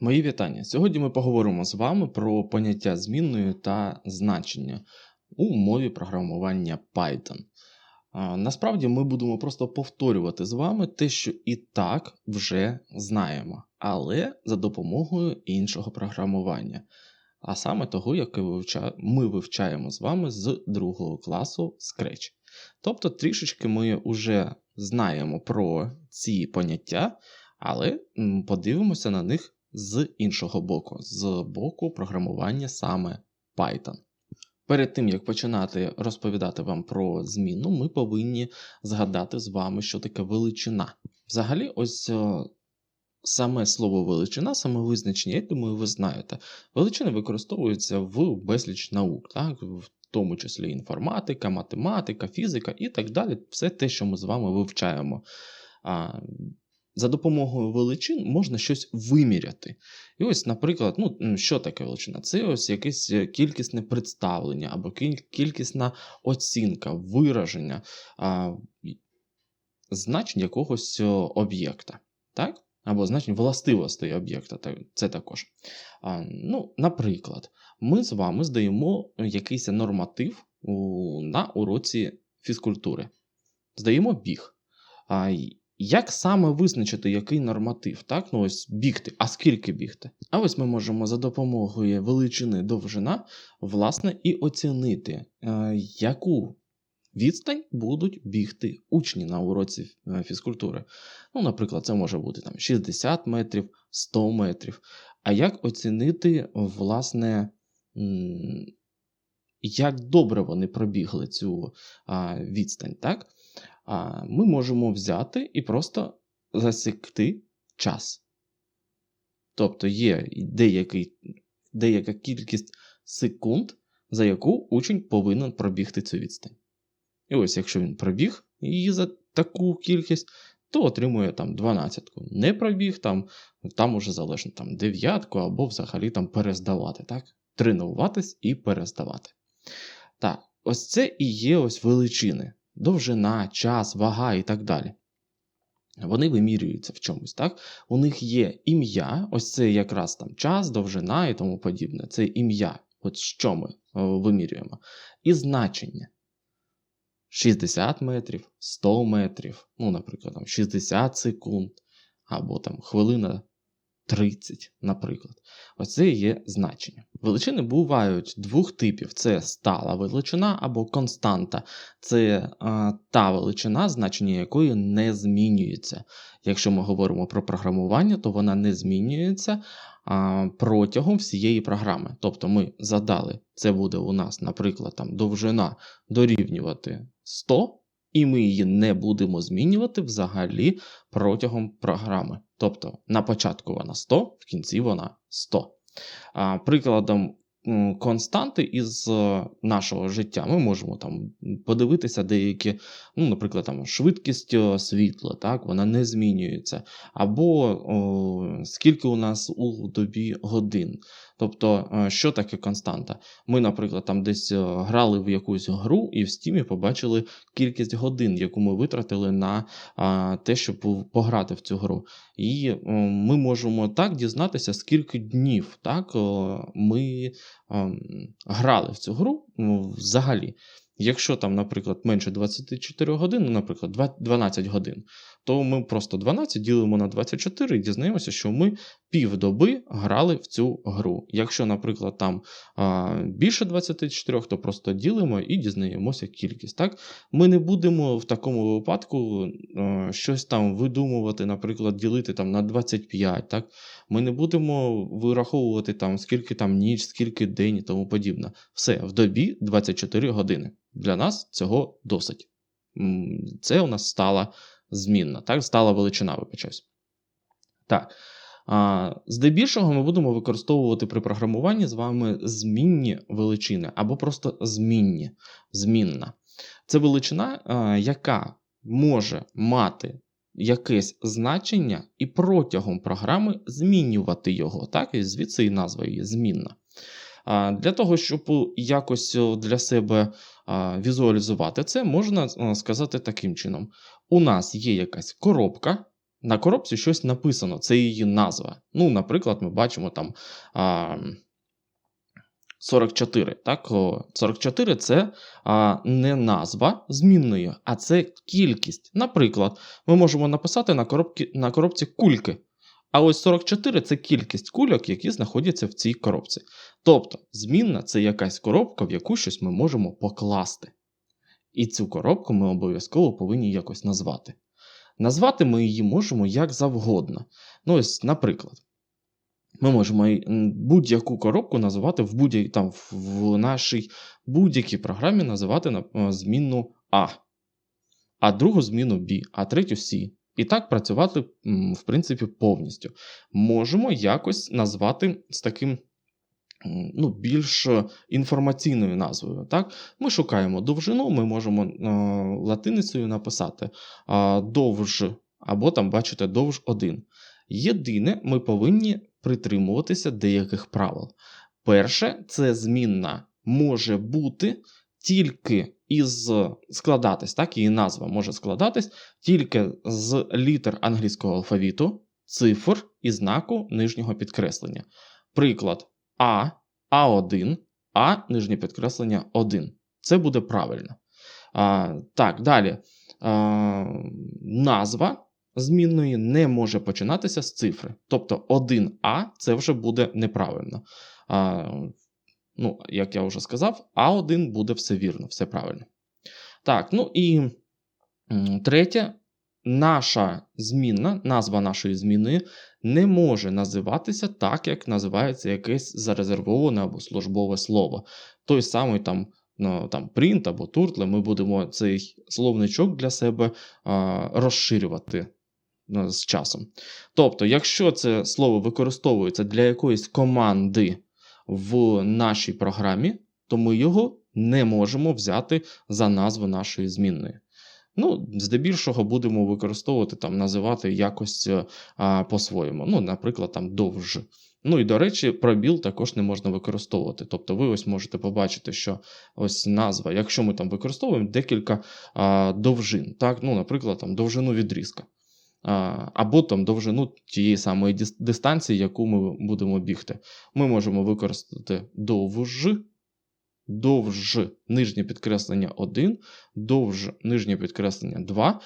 Мої вітання. Сьогодні ми поговоримо з вами про поняття змінної та значення у мові програмування Python. Насправді ми будемо просто повторювати з вами те, що і так вже знаємо, але за допомогою іншого програмування, а саме того, яке ми вивчаємо з вами з другого класу Scratch. Тобто трішечки ми вже знаємо про ці поняття, але подивимося на них з іншого боку, з боку програмування саме Python. Перед тим як починати розповідати вам про зміну, ми повинні згадати з вами, що таке величина. Взагалі, ось е, саме слово величина, саме визначення, я думаю, ви знаєте. Величина використовується в безліч наук, так? в тому числі інформатика, математика, фізика і так далі. Все те, що ми з вами вивчаємо. За допомогою величин можна щось виміряти. І ось, наприклад, ну, що таке величина? Це ось якесь е, кількісне представлення або кількісна оцінка, вираження а, значень якогось об'єкта. Так? Або значень властивостей об'єкта. Це також. А, ну, наприклад, ми з вами здаємо якийсь норматив на уроці фізкультури. Здаємо біг. А, як саме визначити, який норматив? Так, ну ось бігти. А скільки бігти? А ось ми можемо за допомогою величини довжина, власне, і оцінити, е, яку відстань будуть бігти учні на уроці е, фізкультури. Ну, наприклад, це може бути там 60 метрів, 100 метрів. А як оцінити, власне, як добре вони пробігли цю відстань, так? Ми можемо взяти і просто засікти час. Тобто є деякий, деяка кількість секунд, за яку учень повинен пробігти цю відстань. І ось, якщо він пробіг її за таку кількість, то отримує там 12. Не пробіг, там, там уже залежно там, дев'ятку або взагалі там перездавати. так? Тренуватись і перездавати. Так, ось це і є ось величини. Довжина, час, вага і так далі. Вони вимірюються в чомусь, так? У них є ім'я, ось це якраз там час, довжина і тому подібне. Це ім'я. От що ми е, вимірюємо. І значення. 60 метрів, 100 метрів, ну, наприклад, там 60 секунд, або там хвилина 30, наприклад. Оце є значення. Величини бувають двох типів: це стала величина або константа. Це а, та величина, значення якої не змінюється. Якщо ми говоримо про програмування, то вона не змінюється а, протягом всієї програми. Тобто ми задали, це буде у нас, наприклад, там довжина дорівнювати 100. І ми її не будемо змінювати взагалі протягом програми. Тобто на початку вона 100, в кінці вона 100. А, Прикладом константи із е, нашого життя ми можемо там подивитися деякі, ну, наприклад, там швидкість е, світла, так, вона не змінюється. Або о, скільки у нас у добі годин. Тобто, е, що таке константа? Ми, наприклад, там десь е, грали в якусь гру і в стімі побачили кількість годин, яку ми витратили на те, щоб пограти в цю гру. І ми можемо так дізнатися, скільки днів так, ми ем, грали в цю гру взагалі. Якщо там, наприклад, менше 24 годин, ну, наприклад, 12 годин, то ми просто 12 ділимо на 24 і дізнаємося, що ми півдоби грали в цю гру. Якщо, наприклад, там а, більше 24, то просто ділимо і дізнаємося кількість. Так? Ми не будемо в такому випадку е, щось там видумувати, наприклад, ділити там на 25. Так? Ми не будемо вираховувати там, скільки там ніч, скільки день і тому подібне. Все, в добі 24 години. Для нас цього досить. Це у нас стала змінна, так? стала величина, вибачаюсь. Так. А, здебільшого ми будемо використовувати при програмуванні з вами змінні величини або просто змінні, змінна. Це величина, а, яка може мати якесь значення і протягом програми змінювати його. Так? І звідси і назва її змінна. А, Для того, щоб якось для себе візуалізувати це, можна сказати таким чином: у нас є якась коробка, на коробці щось написано, це її назва. Ну, наприклад, ми бачимо там а, 44. Так? 44 це а, не назва змінної, а це кількість. Наприклад, ми можемо написати на, коробці, на коробці кульки. А ось 44 це кількість кульок, які знаходяться в цій коробці. Тобто, змінна це якась коробка, в яку щось ми можемо покласти. І цю коробку ми обов'язково повинні якось назвати. Назвати ми її можемо як завгодно. Ну, ось, наприклад, ми можемо будь-яку коробку називати в будь там в нашій будь-якій програмі називати змінну А, а другу зміну B, а третю C. І так працювати, в принципі, повністю. Можемо якось назвати з таким ну, більш інформаційною назвою. Так? Ми шукаємо довжину, ми можемо е, латиницею написати е, довж, або там, бачите, довж 1. Єдине, ми повинні притримуватися деяких правил. Перше, це змінна може бути тільки із складатись, так, її назва може складатись тільки з літер англійського алфавіту, цифр і знаку нижнього підкреслення. Приклад А, А1, А нижнє підкреслення 1. Це буде правильно. А, Так, далі. А, Назва змінної не може починатися з цифри. Тобто 1А це вже буде неправильно. А, Ну, як я вже сказав, А1 буде все вірно, все правильно. Так, ну і третє, наша змінна, назва нашої зміни не може називатися так, як називається якесь зарезервоване або службове слово. Той самий там ну, там print або turtle, ми будемо цей словничок для себе а, розширювати ну, з часом. Тобто, якщо це слово використовується для якоїсь команди в нашій програмі, то ми його не можемо взяти за назву нашої змінної. Ну, здебільшого будемо використовувати там, називати якось е, по-своєму. Ну, наприклад, там довж. Ну і до речі, пробіл також не можна використовувати. Тобто, ви ось можете побачити, що ось назва, якщо ми там використовуємо декілька а, довжин, так, ну, наприклад, там довжину відрізка або там довжину тієї самої дистанції, яку ми будемо бігти. Ми можемо використати довж, довж нижнє підкреслення 1, довж нижнє підкреслення 2.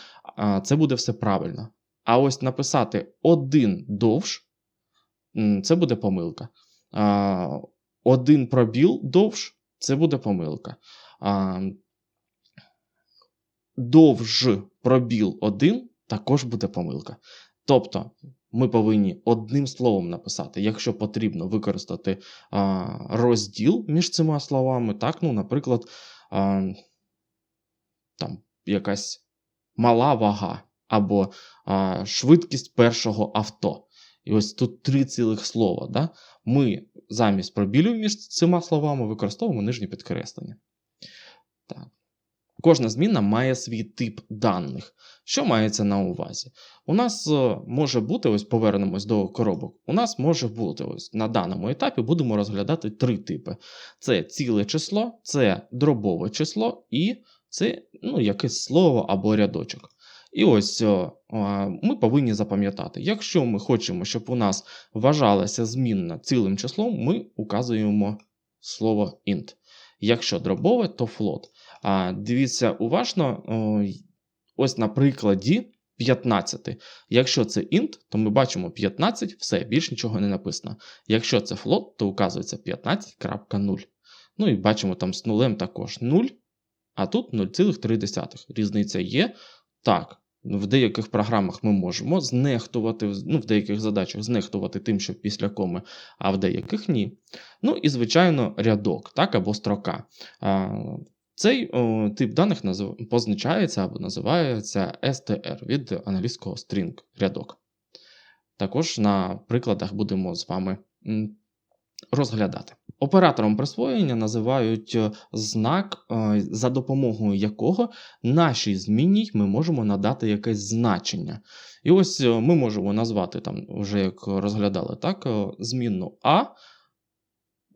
Це буде все правильно. А ось написати один довж це буде помилка. Один пробіл довж це буде помилка. Довж пробіл 1 також буде помилка. Тобто ми повинні одним словом написати, якщо потрібно використати а, розділ між цими словами, так, ну, наприклад, а, там якась мала вага або а, швидкість першого авто. І ось тут три цілих слова. Да? Ми замість пробілів між цими словами використовуємо нижнє підкреслення. Так. Кожна зміна має свій тип даних. Що мається на увазі? У нас е, може бути, ось повернемось до коробок. У нас може бути ось на даному етапі будемо розглядати три типи: це ціле число, це дробове число і це ну, якесь слово або рядочок. І ось е, ми повинні запам'ятати, якщо ми хочемо, щоб у нас вважалася змінна цілим числом, ми указуємо слово int. Якщо дробове, то float. Дивіться уважно, ось на прикладі 15. Якщо це int, то ми бачимо 15, все, більш нічого не написано. Якщо це float, то указується 15.0. Ну і бачимо там з нулем також 0, а тут 0,3. Різниця є. Так, в деяких програмах ми можемо знехтувати, ну, в деяких задачах знехтувати тим, що після коми, а в деяких ні. Ну і, звичайно, рядок так, або строка. Цей о, тип даних назив... позначається або називається str від англійського string рядок. Також на прикладах будемо з вами розглядати. Оператором присвоєння називають е, знак, е, за допомогою якого нашій змінній ми можемо надати якесь значення. І ось е, ми можемо назвати там, вже як розглядали, так, змінну А.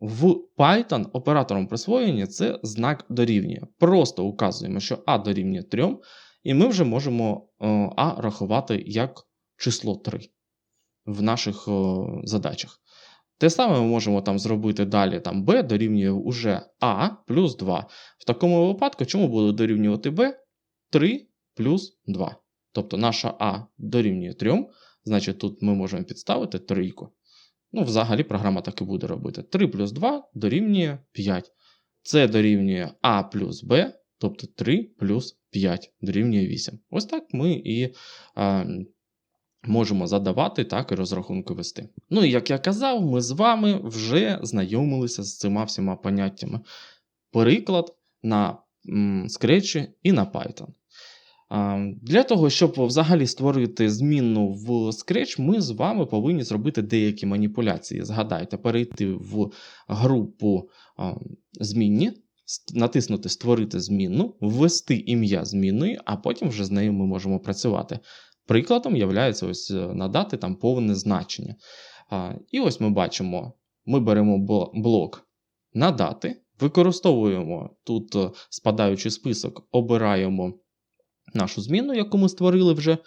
В Python оператором присвоєння це знак дорівнює. Просто указуємо, що А дорівнює 3, і ми вже можемо А рахувати як число 3 в наших задачах. Те саме ми можемо там зробити далі там b дорівнює уже a плюс 2. В такому випадку, чому буде дорівнювати b? 3 плюс 2. Тобто наша а дорівнює 3, значить тут ми можемо підставити трійку. Ну, взагалі, програма так і буде робити. 3 плюс 2 дорівнює 5. Це дорівнює А плюс Б, тобто 3 плюс 5 дорівнює 8. Ось так ми і а, можемо задавати, так і розрахунки вести. Ну і як я казав, ми з вами вже знайомилися з цими всіма поняттями. Приклад на Scratch і на Python. Для того, щоб взагалі створити змінну в Scratch, ми з вами повинні зробити деякі маніпуляції. Згадайте, перейти в групу змінні, натиснути Створити змінну, ввести ім'я змінної, а потім вже з нею ми можемо працювати. Прикладом є ось е, надати там повне значення. І ось ми бачимо: ми беремо блок надати, використовуємо тут е, спадаючий список, обираємо нашу зміну, яку ми створили вже.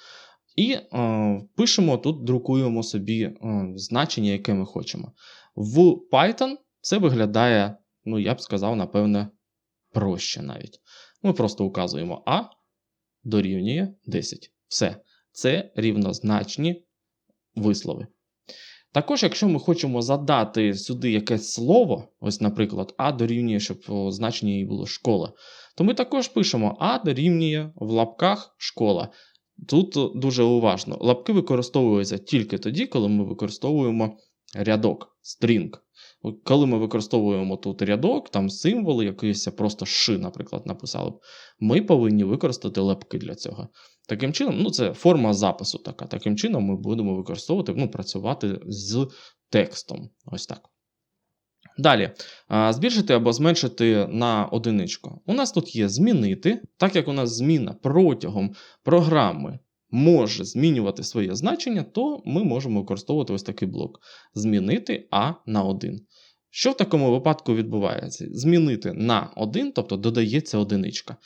І е, пишемо тут, друкуємо собі е, значення, яке ми хочемо. В Python це виглядає, ну, я б сказав, напевне, проще навіть. Ми просто указуємо А дорівнює 10. Все. Це рівнозначні вислови. Також, якщо ми хочемо задати сюди якесь слово, ось, наприклад, А дорівнює, щоб значення її було школа, то ми також пишемо А дорівнює в лапках школа. Тут дуже уважно. Лапки використовуються тільки тоді, коли ми використовуємо рядок, стрінг. Коли ми використовуємо тут рядок, там символи, якийсь просто ши, наприклад, написали б, ми повинні використати лапки для цього. Таким чином, ну це форма запису така. Таким чином, ми будемо використовувати, ну, працювати з текстом. Ось так. Далі, збільшити або зменшити на одиничку. У нас тут є змінити, так як у нас зміна протягом програми може змінювати своє значення, то ми можемо використовувати ось такий блок: змінити А на 1. Що в такому випадку відбувається? Змінити на 1, тобто додається одиничка.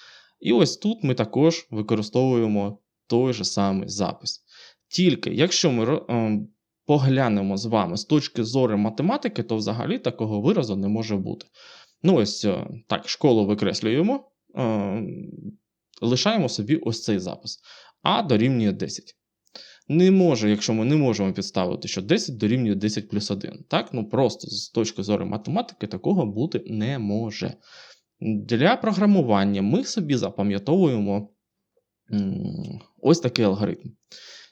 І ось тут ми також використовуємо той же самий запис. Тільки якщо ми ем, поглянемо з вами з точки зору математики, то взагалі такого виразу не може бути. Ну, ось е, так, школу викреслюємо, ем, лишаємо собі ось цей запис. А дорівнює 10. Не може, якщо ми не можемо підставити, що 10 дорівнює 10 плюс 1. Так, ну просто з точки зору математики такого бути не може. Для програмування ми собі запам'ятовуємо ось такий алгоритм.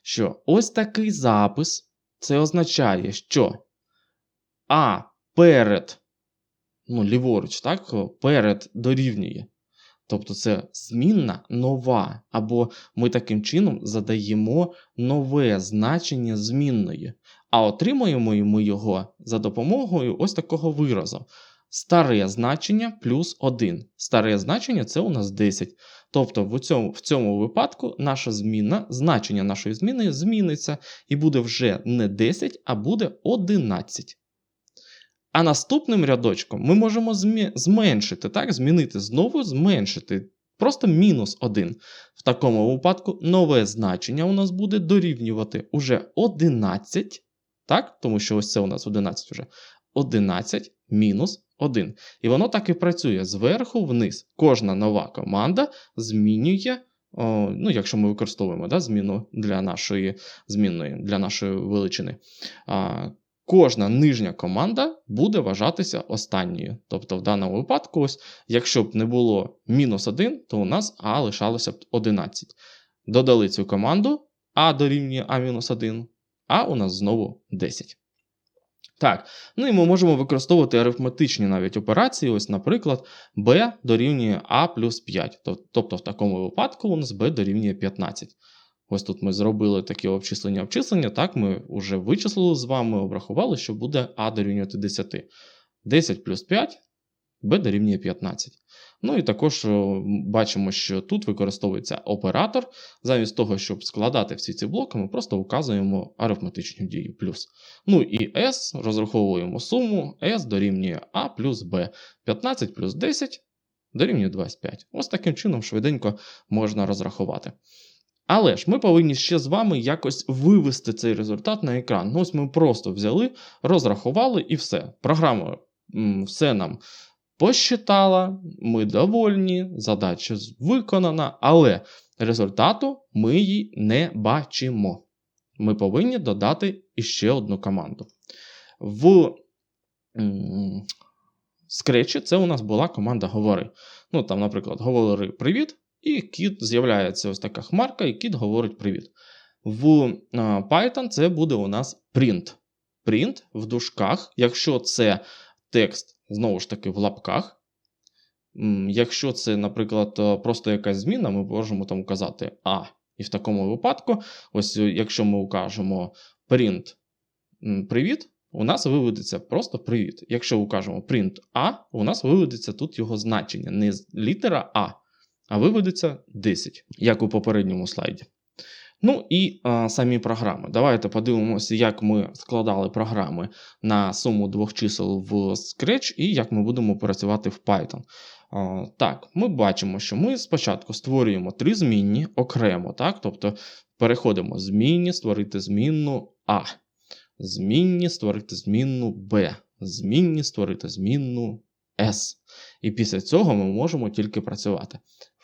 Що ось такий запис це означає, що А перед, ну, ліворуч, так, перед дорівнює. Тобто це змінна нова, або ми таким чином задаємо нове значення змінної, а отримуємо ми його за допомогою ось такого виразу. Старе значення плюс 1. Старе значення це у нас 10. Тобто в цьому в цьому випадку наша зміна, значення нашої зміни зміниться і буде вже не 10, а буде 11. А наступним рядочком ми можемо зменшити, так, змінити знову зменшити. Просто мінус 1. В такому випадку нове значення у нас буде дорівнювати уже 11. Так, тому що ось це у нас 11 вже. 11 мінус 1. І воно так і працює зверху вниз. Кожна нова команда змінює, о, ну, якщо ми використовуємо да, зміну для нашої змінної, для нашої величини. А, Кожна нижня команда буде вважатися останньою. Тобто, в даному випадку, ось, якщо б не було мінус 1, то у нас А лишалося б 11. Додали цю команду А дорівнює А-1, а у нас знову 10. Так, ну і ми можемо використовувати арифметичні навіть операції. Ось, наприклад, b дорівнює a плюс 5. Тобто, в такому випадку у нас b дорівнює 15. Ось тут ми зробили такі обчислення обчислення. Так, ми вже вичислили з вами, обрахували, що буде a дорівнювати 10. 10 плюс 5 b дорівнює 15. Ну і також бачимо, що тут використовується оператор. Замість того, щоб складати всі ці блоки, ми просто указуємо арифметичну дію плюс. Ну і S розраховуємо суму, S дорівнює A плюс B. 15 плюс 10 дорівнює 25. Ось таким чином швиденько можна розрахувати. Але ж ми повинні ще з вами якось вивести цей результат на екран. Ну, ось ми просто взяли, розрахували і все. Програма все нам посчитала, ми довольні, задача виконана, але результату ми її не бачимо. Ми повинні додати іще одну команду. В скретчі це у нас була команда говори. Ну, там, наприклад, говори привіт, і кіт з'являється ось така хмарка, і кіт говорить привіт. В Python це буде у нас print. Print в дужках, якщо це текст, знову ж таки, в лапках. Якщо це, наприклад, просто якась зміна, ми можемо там указати А. І в такому випадку, ось якщо ми укажемо print привіт, у нас виведеться просто привіт. Якщо укажемо print A, у нас виведеться тут його значення. Не літера А, а виведеться 10, як у попередньому слайді. Ну і а, самі програми. Давайте подивимося, як ми складали програми на суму двох чисел в Scratch і як ми будемо працювати в Python. А, так, ми бачимо, що ми спочатку створюємо три змінні окремо, так? тобто переходимо змінні, створити змінну А, змінні створити змінну Б, змінні створити змінну S. І після цього ми можемо тільки працювати.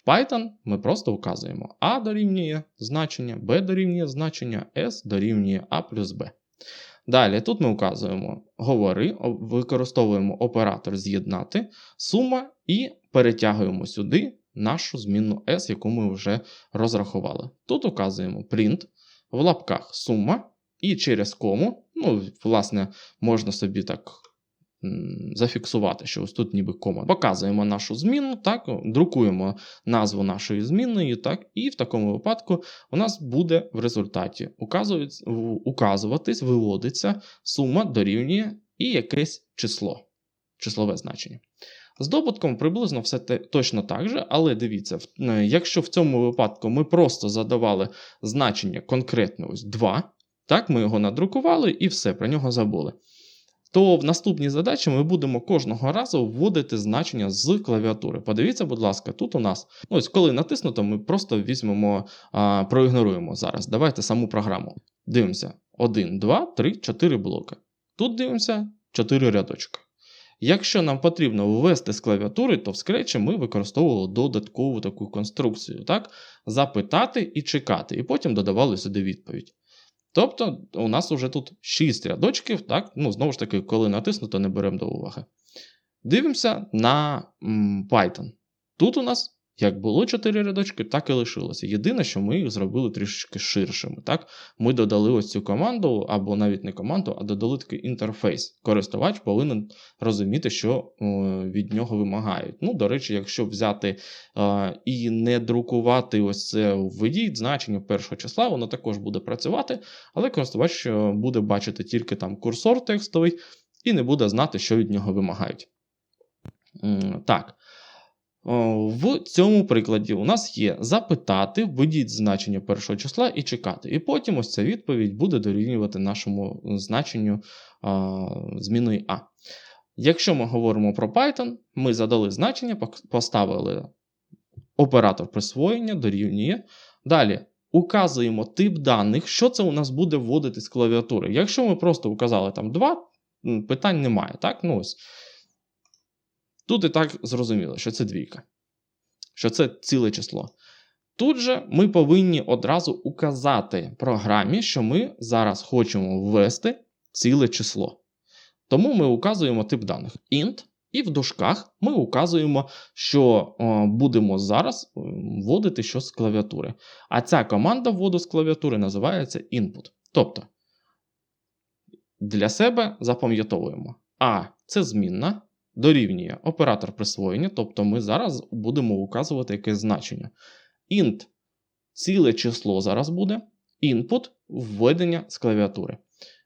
Python ми просто вказуємо A дорівнює значення, B дорівнює значення, S дорівнює A плюс B. Далі тут ми вказуємо говори, використовуємо оператор з'єднати, сума і перетягуємо сюди нашу змінну S, яку ми вже розрахували. Тут указуємо print, в лапках сума, і через кому, ну, власне, можна собі так зафіксувати, що ось тут ніби кома. Показуємо нашу зміну, так, друкуємо назву нашої змінної, так, і в такому випадку у нас буде в результаті указуватись, виводиться сума дорівнює і якесь число, числове значення. З добутком приблизно все те, точно так же, але дивіться, е, якщо в цьому випадку ми просто задавали значення конкретно ось 2, так, ми його надрукували і все, про нього забули. То в наступній задачі ми будемо кожного разу вводити значення з клавіатури. Подивіться, будь ласка, тут у нас, ну ось коли натиснуто, ми просто візьмемо, а, проігноруємо зараз. Давайте саму програму. Дивимося: 1, 2, 3, 4 блоки. Тут дивимося 4 рядочка. Якщо нам потрібно ввести з клавіатури, то в Scratch ми використовували додаткову таку конструкцію, так? Запитати і чекати, і потім додавали сюди відповідь. Тобто, у нас вже тут 6 рядочків, так? Ну, знову ж таки, коли натиснуто, не беремо до уваги. Дивимося на Python. Тут у нас як було 4 рядочки, так і лишилося. Єдине, що ми їх зробили трішечки ширшими. Так? Ми додали ось цю команду, або навіть не команду, а додали такий інтерфейс. Користувач повинен розуміти, що е, від нього вимагають. Ну, до речі, якщо взяти е, і не друкувати ось це введіть значення першого числа, воно також буде працювати, але користувач е, буде бачити тільки там курсор текстовий і не буде знати, що від нього вимагають. Так. О, В цьому прикладі у нас є запитати, введіть значення першого числа і чекати. І потім ось ця відповідь буде дорівнювати нашому значенню а, зміною А. Якщо ми говоримо про Python, ми задали значення, поставили оператор присвоєння, дорівнює. Далі указуємо тип даних, що це у нас буде вводити з клавіатури. Якщо ми просто указали там 2, питань немає. Так? Ну, ось. Тут і так зрозуміло, що це двійка, що це ціле число. Тут же ми повинні одразу указати програмі, що ми зараз хочемо ввести ціле число. Тому ми указуємо тип даних int, і в дужках ми указуємо, що будемо зараз е, вводити щось з клавіатури. А ця команда вводу з клавіатури називається input. Тобто для себе запам'ятовуємо. А це змінна дорівнює оператор присвоєння, тобто ми зараз будемо указувати якесь значення. int ціле число зараз буде, input введення з клавіатури.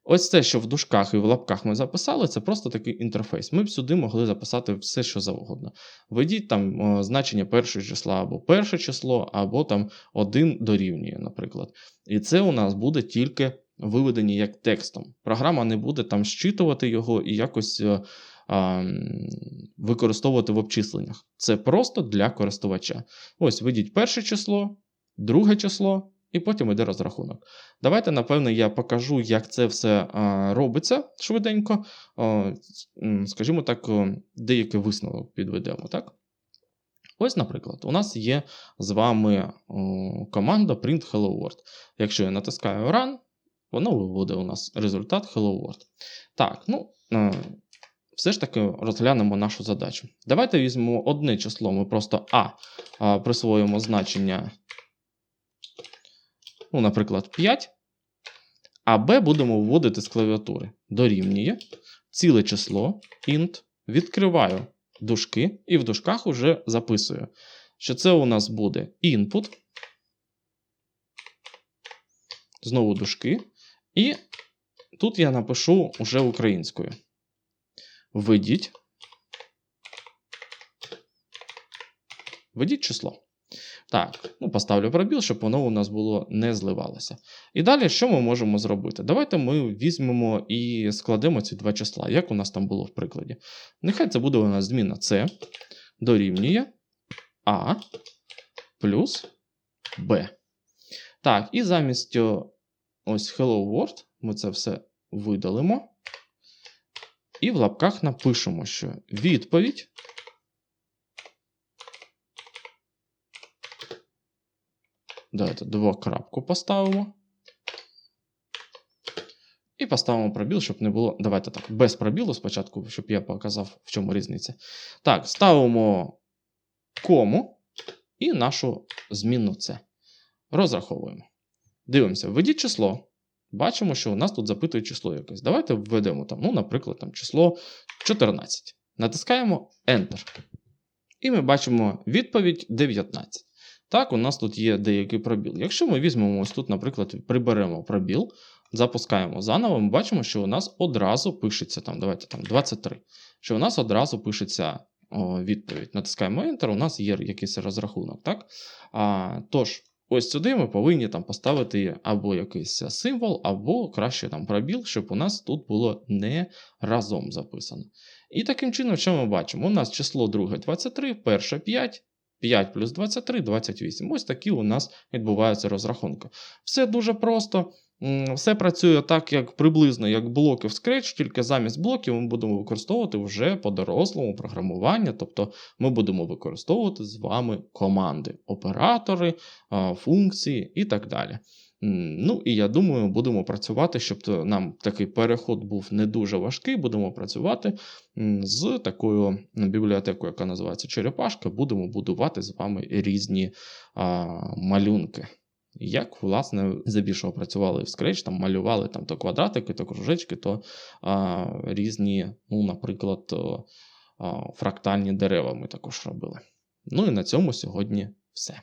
Ось це, що в дужках і в лапках ми записали, це просто такий інтерфейс. Ми б сюди могли записати все, що завгодно. Введіть там значення першого числа або перше число, або там 1 дорівнює, наприклад. І це у нас буде тільки виведені як текстом. Програма не буде там щитувати його і якось е, використовувати в обчисленнях. Це просто для користувача. Ось введіть перше число, друге число і потім йде розрахунок. Давайте, напевно, я покажу, як це все робиться швиденько. Скажімо так, деякий висновок підведемо. так? Ось, наприклад, у нас є з вами команда print Hello World. Якщо я натискаю Run, воно виводить у нас результат Hello World. Так, ну, е, все ж таки розглянемо нашу задачу. Давайте візьмемо одне число, ми просто А, присвоїмо значення, ну, наприклад, 5, а Б будемо вводити з клавіатури. Дорівнює ціле число, int, відкриваю дужки, і в дужках уже записую, що це у нас буде input, знову дужки, і тут я напишу уже українською. Введіть. Введіть число. Так, ну поставлю пробіл, щоб воно у нас було не зливалося. І далі, що ми можемо зробити? Давайте ми візьмемо і складемо ці два числа, як у нас там було в прикладі. Нехай це буде у нас зміна С дорівнює А плюс Б. Так, і замість ось Hello World ми це все видалимо. І в лапках напишемо, що відповідь. Давайте двокрапку поставимо. І поставимо пробіл, щоб не було. Давайте так, без пробілу спочатку, щоб я показав, в чому різниця. Так, ставимо кому і нашу змінну С. Розраховуємо. Дивимося, введіть число. Бачимо, що у нас тут запитує число якесь. Давайте введемо, там, ну, наприклад, там, число 14. Натискаємо Enter. І ми бачимо відповідь 19. Так, у нас тут є деякий пробіл. Якщо ми візьмемо ось тут, наприклад, приберемо пробіл, запускаємо заново, ми бачимо, що у нас одразу пишеться там, давайте там 23. Що у нас одразу пишеться о, відповідь. Натискаємо Enter, у нас є якийсь розрахунок. так? А, Тож, ось сюди ми повинні там поставити або якийсь символ, або краще там пробіл, щоб у нас тут було не разом записано. І таким чином, що ми бачимо? У нас число друге 23, перше 5. 5 плюс 23 28. Ось такі у нас відбуваються розрахунки. Все дуже просто. Все працює так, як приблизно як блоки в Scratch, тільки замість блоків ми будемо використовувати вже по-дорослому програмування. Тобто ми будемо використовувати з вами команди, оператори, функції і так далі. Ну і я думаю, будемо працювати, щоб нам такий переход був не дуже важкий. Будемо працювати з такою бібліотекою, яка називається Черепашка. Будемо будувати з вами різні а, малюнки. Як, власне, здебільшого працювали в Scratch, там малювали там, то квадратики, то кружечки, то а, різні, ну, наприклад, а, фрактальні дерева ми також робили. Ну і на цьому сьогодні все.